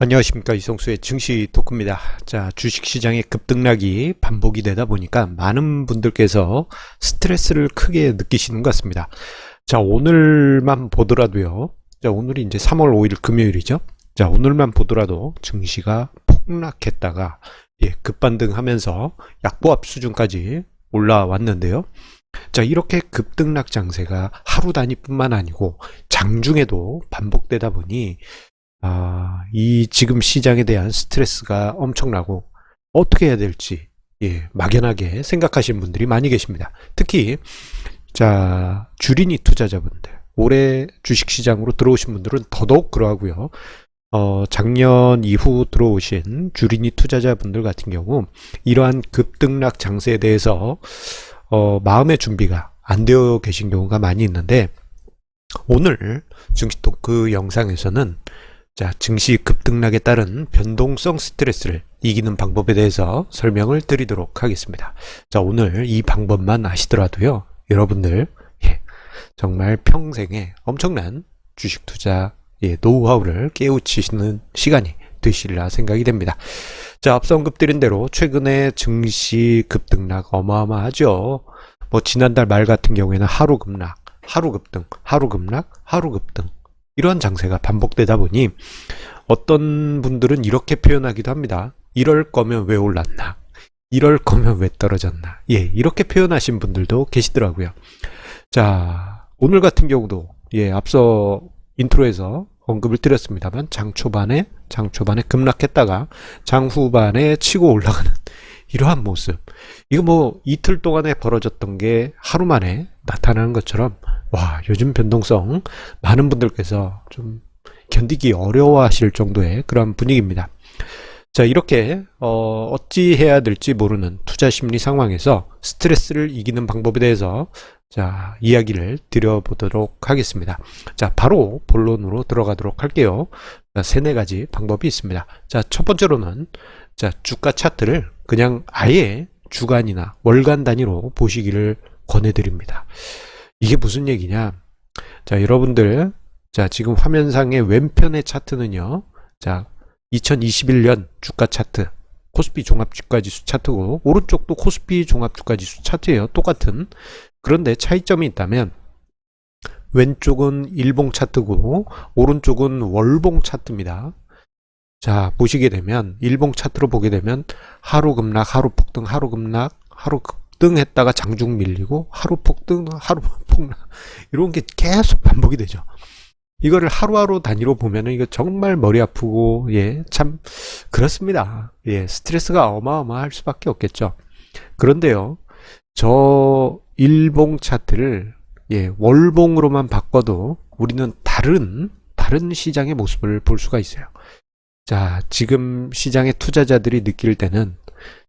안녕하십니까 이성수의 증시 토크입니다. 자 주식시장의 급등락이 반복이 되다 보니까 많은 분들께서 스트레스를 크게 느끼시는 것 같습니다. 자 오늘만 보더라도요. 자 오늘이 이제 3월 5일 금요일이죠. 자 오늘만 보더라도 증시가 폭락했다가 예, 급반등하면서 약보합 수준까지 올라왔는데요. 자 이렇게 급등락 장세가 하루 단위뿐만 아니고 장중에도 반복되다 보니 아, 이 지금 시장에 대한 스트레스가 엄청나고 어떻게 해야 될지 예, 막연하게 생각하시는 분들이 많이 계십니다. 특히 자, 주린이 투자자분들 올해 주식 시장으로 들어오신 분들은 더더욱 그러하고요. 어, 작년 이후 들어오신 주린이 투자자분들 같은 경우 이러한 급등락 장세에 대해서 어, 마음의 준비가 안 되어 계신 경우가 많이 있는데 오늘 증시토크 영상에서는 자, 증시 급등락에 따른 변동성 스트레스를 이기는 방법에 대해서 설명을 드리도록 하겠습니다. 자, 오늘 이 방법만 아시더라도요, 여러분들, 예, 정말 평생에 엄청난 주식 투자, 예, 노하우를 깨우치시는 시간이 되시리라 생각이 됩니다. 자, 앞서 언급드린 대로 최근에 증시 급등락 어마어마하죠. 뭐, 지난달 말 같은 경우에는 하루 급락, 하루 급등, 하루 급락, 하루 급등. 이러한 장세가 반복되다 보니 어떤 분들은 이렇게 표현하기도 합니다. 이럴 거면 왜 올랐나? 이럴 거면 왜 떨어졌나? 예, 이렇게 표현하신 분들도 계시더라고요. 자, 오늘 같은 경우도 예, 앞서 인트로에서 언급을 드렸습니다만 장 초반에 장 초반에 급락했다가 장 후반에 치고 올라가는 이러한 모습. 이거 뭐 이틀 동안에 벌어졌던 게 하루 만에 나타나는 것처럼 와, 요즘 변동성 많은 분들께서 좀 견디기 어려워하실 정도의 그런 분위기입니다. 자, 이렇게 어, 어찌 해야 될지 모르는 투자 심리 상황에서 스트레스를 이기는 방법에 대해서 자, 이야기를 드려보도록 하겠습니다. 자, 바로 본론으로 들어가도록 할게요. 자, 세네 가지 방법이 있습니다. 자, 첫 번째로는 자, 주가 차트를 그냥 아예 주간이나 월간 단위로 보시기를 권해드립니다. 이게 무슨 얘기냐? 자, 여러분들, 자, 지금 화면상의 왼편의 차트는요, 자, 2021년 주가 차트, 코스피 종합주가지수 차트고, 오른쪽도 코스피 종합주가지수 차트예요. 똑같은. 그런데 차이점이 있다면, 왼쪽은 일봉 차트고, 오른쪽은 월봉 차트입니다. 자, 보시게 되면, 일봉 차트로 보게 되면, 하루 급락, 하루 폭등, 하루 급락, 하루 급등했다가 장중 밀리고, 하루 폭등, 하루 폭락, 이런 게 계속 반복이 되죠. 이거를 하루하루 단위로 보면은 이거 정말 머리 아프고, 예, 참, 그렇습니다. 예, 스트레스가 어마어마할 수밖에 없겠죠. 그런데요, 저 일봉 차트를, 예, 월봉으로만 바꿔도 우리는 다른, 다른 시장의 모습을 볼 수가 있어요. 자, 지금 시장의 투자자들이 느낄 때는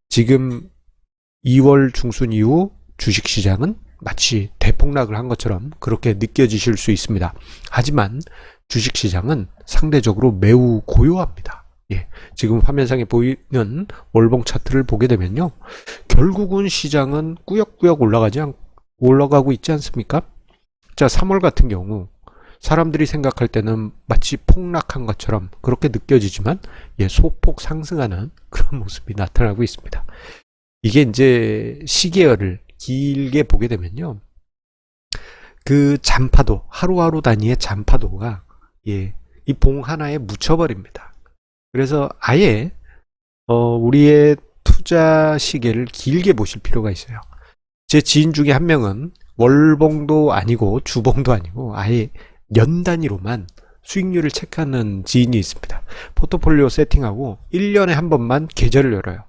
지금 2월 중순 이후 주식 시장은 마치 대폭락을 한 것처럼 그렇게 느껴지실 수 있습니다. 하지만 주식 시장은 상대적으로 매우 고요합니다. 예. 지금 화면상에 보이는 월봉 차트를 보게 되면요. 결국은 시장은 꾸역꾸역 올라가지 않, 올라가고 있지 않습니까? 자, 3월 같은 경우 사람들이 생각할 때는 마치 폭락한 것처럼 그렇게 느껴지지만 예, 소폭 상승하는 그런 모습이 나타나고 있습니다. 이게 이제 시계열을 길게 보게 되면요. 그 잔파도, 하루하루 단위의 잔파도가, 예, 이 봉 하나에 묻혀버립니다. 그래서 아예, 어, 우리의 투자 시계를 길게 보실 필요가 있어요. 제 지인 중에 한 명은 월봉도 아니고 주봉도 아니고 아예 연 단위로만 수익률을 체크하는 지인이 있습니다. 포트폴리오 세팅하고 1년에 한 번만 계좌를 열어요.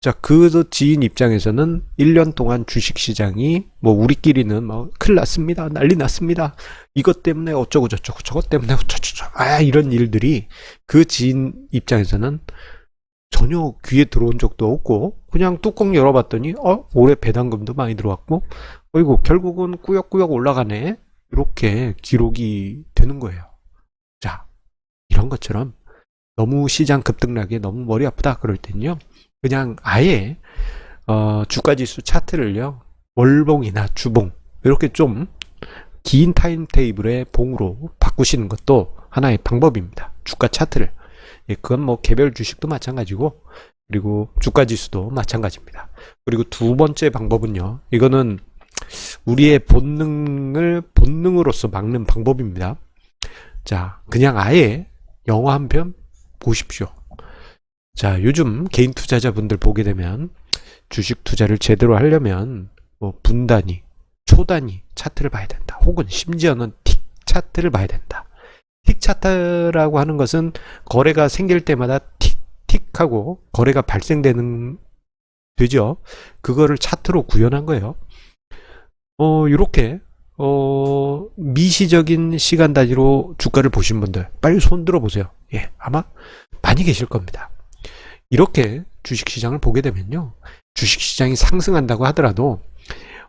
자, 그 지인 입장에서는 1년 동안 주식 시장이 뭐 우리끼리는 뭐 큰일 났습니다. 난리 났습니다. 이것 때문에 어쩌고 저쩌고 저것 때문에 어쩌고저쩌고 아 이런 일들이 그 지인 입장에서는 전혀 귀에 들어온 적도 없고 그냥 뚜껑 열어봤더니 어 올해 배당금도 많이 들어왔고 어이구 결국은 꾸역꾸역 올라가네 이렇게 기록이 되는 거예요. 자 이런 것처럼 너무 시장 급등락에 너무 머리 아프다 그럴 땐요 그냥 아예 어, 주가지수 차트를요 월봉이나 주봉 이렇게 좀 긴 타임 테이블의 봉으로 바꾸시는 것도 하나의 방법입니다. 주가 차트를 예, 그건 뭐 개별 주식도 마찬가지고 그리고 주가 지수도 마찬가지입니다. 그리고 두 번째 방법은요. 이거는 우리의 본능을 본능으로서 막는 방법입니다. 자, 그냥 아예 영화 한 편 보십시오. 자, 요즘 개인 투자자분들 보게 되면 주식 투자를 제대로 하려면 뭐 분단위, 초단위 차트를 봐야 된다. 혹은 심지어는 틱 차트를 봐야 된다. 틱 차트라고 하는 것은 거래가 생길 때마다 틱 틱 하고 거래가 발생되는 되죠. 그거를 차트로 구현한 거예요. 어, 요렇게 어, 미시적인 시간 단위로 주가를 보신 분들 빨리 손 들어 보세요. 예, 아마 많이 계실 겁니다. 이렇게 주식 시장을 보게 되면요. 주식 시장이 상승한다고 하더라도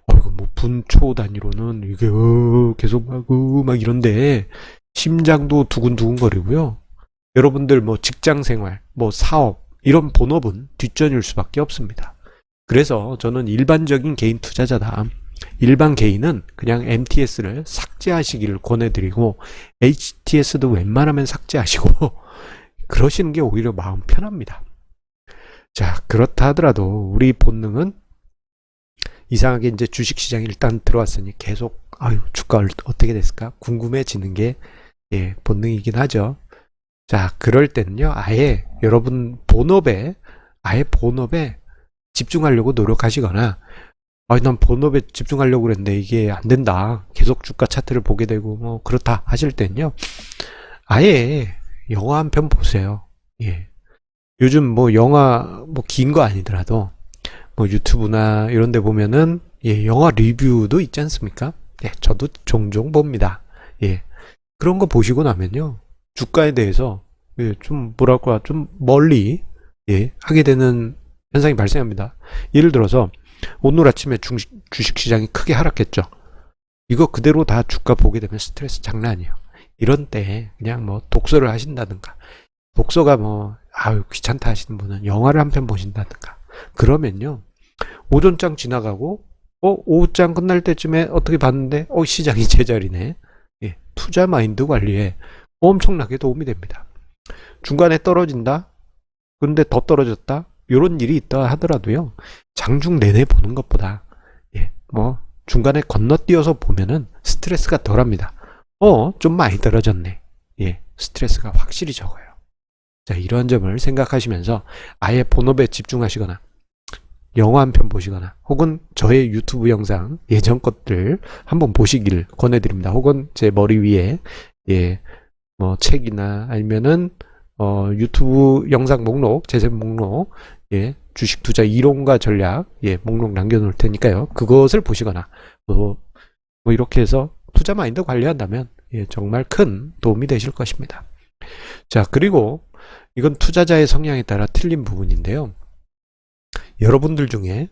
어, 이거 뭐 분초 단위로는 이게 어, 계속 하고 막 이런데 심장도 두근두근 거리고요. 여러분들 뭐 직장 생활, 뭐 사업 이런 본업은 뒷전일 수밖에 없습니다. 그래서 저는 일반적인 개인 투자자다. 일반 개인은 그냥 MTS를 삭제하시기를 권해드리고 HTS도 웬만하면 삭제하시고 그러시는 게 오히려 마음 편합니다. 자 그렇다 하더라도 우리 본능은 이상하게 이제 주식시장에 일단 들어왔으니 계속 아유 주가 얼- 어떻게 됐을까 궁금해지는 게 예, 본능이긴 하죠. 자 그럴 때는요 아예 여러분 본업에 아예 본업에 집중하려고 노력하시거나 아니 난 본업에 집중하려고 그랬는데 이게 안 된다. 계속 주가 차트를 보게 되고 뭐 그렇다 하실 때는요. 아예 영화 한 편 보세요. 예. 요즘 뭐 영화 뭐 긴 거 아니더라도 뭐 유튜브나 이런 데 보면은 예, 영화 리뷰도 있지 않습니까? 예, 저도 종종 봅니다. 예. 그런 거 보시고 나면요. 주가에 대해서 예, 좀 뭐랄까 좀 멀리 예, 하게 되는 현상이 발생합니다. 예를 들어서 오늘 아침에 주식, 주식시장이 크게 하락했죠. 이거 그대로 다 주가 보게 되면 스트레스 장난 아니에요. 이런 때 그냥 뭐 독서를 하신다든가 독서가 뭐 아유 귀찮다 하시는 분은 영화를 한 편 보신다든가 그러면요 오전장 지나가고 어 오후장 끝날 때쯤에 어떻게 봤는데 어 시장이 제자리네 예, 투자 마인드 관리에 엄청나게 도움이 됩니다. 중간에 떨어진다 근데 더 떨어졌다 이런 일이 있다 하더라도요 장중 내내 보는 것보다 예, 뭐 중간에 건너뛰어서 보면은 스트레스가 덜합니다. 어, 좀 많이 떨어졌네. 예, 스트레스가 확실히 적어요. 자, 이러한 점을 생각하시면서 아예 본업에 집중하시거나 영화 한 편 보시거나 혹은 저의 유튜브 영상 예전 것들 한번 보시기를 권해드립니다. 혹은 제 머리 위에 예, 뭐 책이나 아니면은 어, 유튜브 영상 목록, 재생 목록, 예, 주식 투자 이론과 전략, 예, 목록 남겨놓을 테니까요. 그것을 보시거나, 뭐, 뭐 이렇게 해서 투자 마인드 관리한다면, 예, 정말 큰 도움이 되실 것입니다. 자, 그리고 이건 투자자의 성향에 따라 틀린 부분인데요. 여러분들 중에,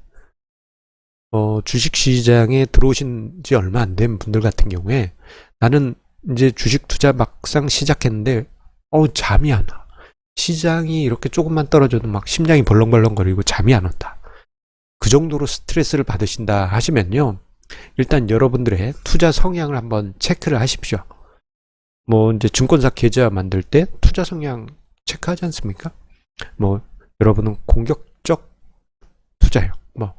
어, 주식 시장에 들어오신 지 얼마 안 된 분들 같은 경우에 나는 이제 주식 투자 막상 시작했는데, 어, 잠이 안 와. 시장이 이렇게 조금만 떨어져도 막 심장이 벌렁벌렁거리고 잠이 안 온다. 그 정도로 스트레스를 받으신다 하시면요. 일단 여러분들의 투자 성향을 한번 체크를 하십시오. 뭐 이제 증권사 계좌 만들 때 투자 성향 체크하지 않습니까? 뭐 여러분은 공격적 투자형, 뭐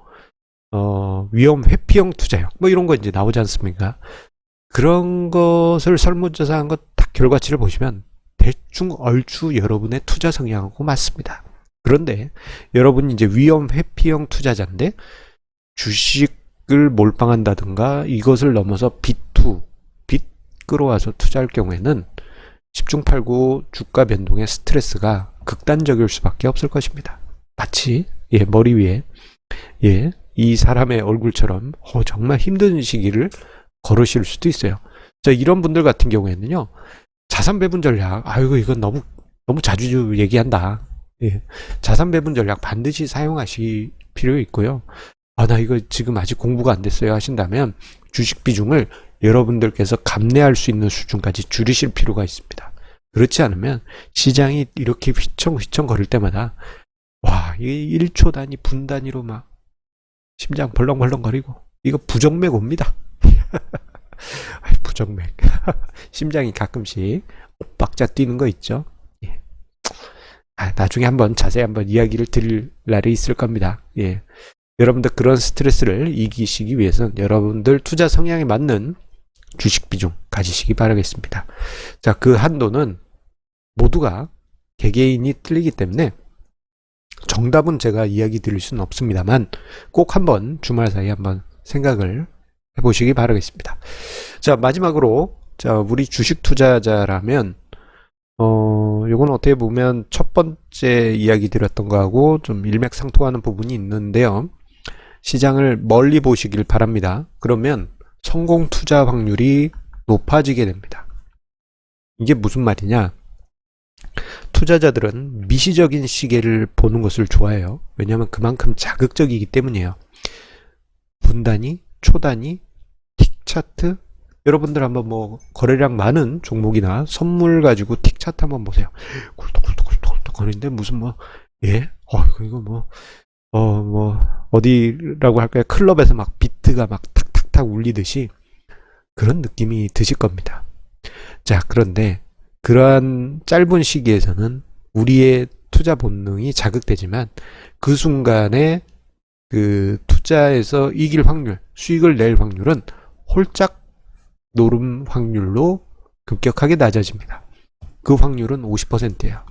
어, 위험 회피형 투자형, 뭐 이런 거 이제 나오지 않습니까? 그런 것을 설문조사한 것 딱 결과치를 보시면 대충 얼추 여러분의 투자 성향하고 맞습니다. 그런데 여러분이 이제 위험 회피형 투자자인데 주식을 몰빵한다든가 이것을 넘어서 빚투, 빚 끌어와서 투자할 경우에는 10중 8구 주가 변동의 스트레스가 극단적일 수밖에 없을 것입니다. 마치 예, 머리 위에 예, 이 사람의 얼굴처럼 어, 정말 힘든 시기를 걸으실 수도 있어요. 자, 이런 분들 같은 경우에는요. 자산 배분 전략. 아이고 이건 너무 너무 자주 얘기한다. 예. 자산 배분 전략 반드시 사용하실 필요 있고요. 아, 나 이거 지금 아직 공부가 안 됐어요 하신다면 주식 비중을 여러분들께서 감내할 수 있는 수준까지 줄이실 필요가 있습니다. 그렇지 않으면 시장이 이렇게 휘청휘청 거릴 때마다 와, 이게 1초 단위, 분 단위로 막 심장 벌렁벌렁 거리고 이거 부정맥 옵니다. 부정맥. 심장이 가끔씩 엇박자 뛰는 거 있죠. 예. 나중에 한번 자세히 한번 이야기를 드릴 날이 있을 겁니다. 예. 여러분들 그런 스트레스를 이기시기 위해서는 여러분들 투자 성향에 맞는 주식 비중 가지시기 바라겠습니다. 자, 그 한도는 모두가 개개인이 틀리기 때문에 정답은 제가 이야기 드릴 수는 없습니다만 꼭 한번 주말 사이에 한번 생각을 해보시기 바라겠습니다. 자, 마지막으로 자, 우리 주식 투자자라면 어, 요건 어떻게 보면 첫 번째 이야기 드렸던 거하고 좀 일맥상통하는 부분이 있는데요. 시장을 멀리 보시길 바랍니다. 그러면 성공 투자 확률이 높아지게 됩니다. 이게 무슨 말이냐? 투자자들은 미시적인 시계를 보는 것을 좋아해요. 왜냐하면 그만큼 자극적이기 때문이에요. 분단위, 초단위, 틱 차트. 여러분들 한번 뭐 거래량 많은 종목이나 선물 가지고 틱 차트 한번 보세요. 굴뚝굴뚝굴뚝굴뚝 거리는데 무슨 뭐 예? 어 이거 뭐 어, 뭐, 어디라고 할까요? 클럽에서 막 비트가 막 탁 탁탁 울리듯이 그런 느낌이 드실 겁니다. 자, 그런데 그러한 짧은 시기에서는 우리의 투자 본능이 자극되지만 그 순간에 그 투자에서 이길 확률, 수익을 낼 확률은 홀짝 노름 확률로 급격하게 낮아집니다. 그 확률은 50%예요.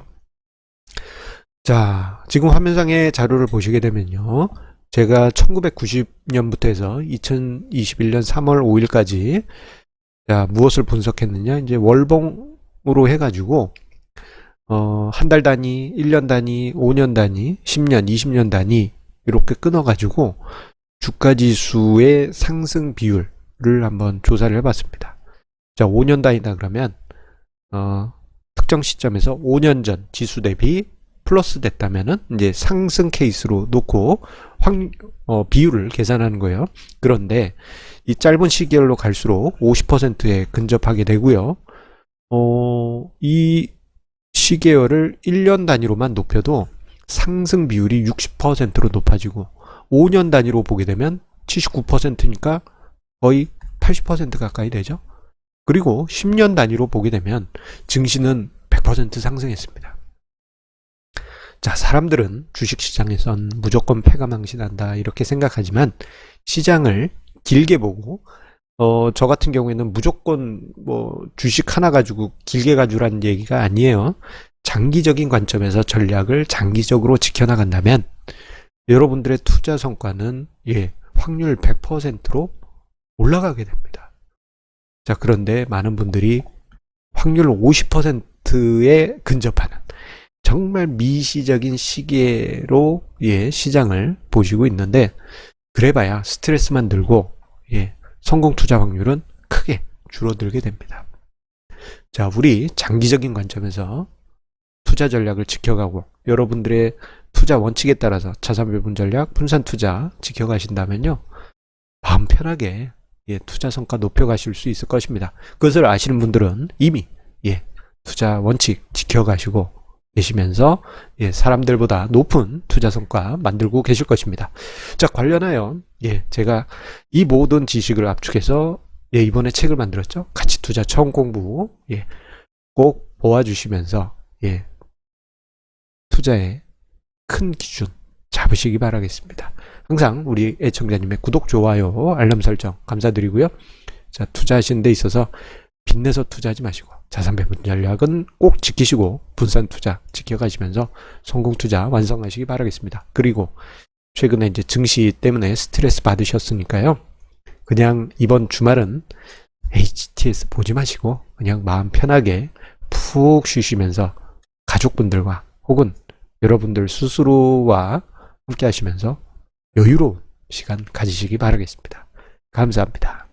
자, 지금 화면상의 자료를 보시게 되면요. 제가 1990년부터 해서 2021년 3월 5일까지 자, 무엇을 분석했느냐? 이제 월봉으로 해가지고, 어, 한 달 단위, 1년 단위, 5년 단위, 10년, 20년 단위, 이렇게 끊어가지고 주가 지수의 상승 비율을 한번 조사를 해봤습니다. 자, 5년 단위다 그러면, 어, 특정 시점에서 5년 전 지수 대비 플러스 됐다면은 이제 상승 케이스로 놓고 확 어, 비율을 계산하는 거예요. 그런데 이 짧은 시계열로 갈수록 50%에 근접하게 되고요. 어, 이 시계열을 1년 단위로만 높여도 상승 비율이 60%로 높아지고 5년 단위로 보게 되면 79%니까 거의 80% 가까이 되죠. 그리고 10년 단위로 보게 되면 증시는 100% 상승했습니다. 자, 사람들은 주식시장에선 무조건 패가망신한다 이렇게 생각하지만 시장을 길게 보고 어, 저 같은 경우에는 무조건 뭐 주식 하나 가지고 길게 가주라는 얘기가 아니에요. 장기적인 관점에서 전략을 장기적으로 지켜나간다면 여러분들의 투자 성과는 예, 확률 100%로 올라가게 됩니다. 자, 그런데 많은 분들이 확률 50%에 근접하는 정말 미시적인 시계로 예, 시장을 보시고 있는데 그래봐야 스트레스만 들고 예, 성공 투자 확률은 크게 줄어들게 됩니다. 자, 우리 장기적인 관점에서 투자 전략을 지켜가고 여러분들의 투자 원칙에 따라서 자산 배분 전략, 분산 투자 지켜가신다면요. 마음 편하게 예, 투자 성과 높여가실 수 있을 것입니다. 그것을 아시는 분들은 이미 예, 투자 원칙 지켜가시고 계시면서 예, 사람들보다 높은 투자 성과 만들고 계실 것입니다. 자, 관련하여 예, 제가 이 모든 지식을 압축해서 예, 이번에 책을 만들었죠. 가치 투자 처음 공부 예, 꼭 보아주시면서 예, 투자의 큰 기준 잡으시기 바라겠습니다. 항상 우리 애청자님의 구독, 좋아요, 알람 설정 감사드리고요. 자, 투자하시는 데 있어서 빚내서 투자하지 마시고 자산 배분 전략은 꼭 지키시고 분산 투자 지켜가시면서 성공 투자 완성하시기 바라겠습니다. 그리고 최근에 이제 증시 때문에 스트레스 받으셨으니까요. 그냥 이번 주말은 HTS 보지 마시고 그냥 마음 편하게 푹 쉬시면서 가족분들과 혹은 여러분들 스스로와 함께 하시면서 여유로운 시간 가지시기 바라겠습니다. 감사합니다.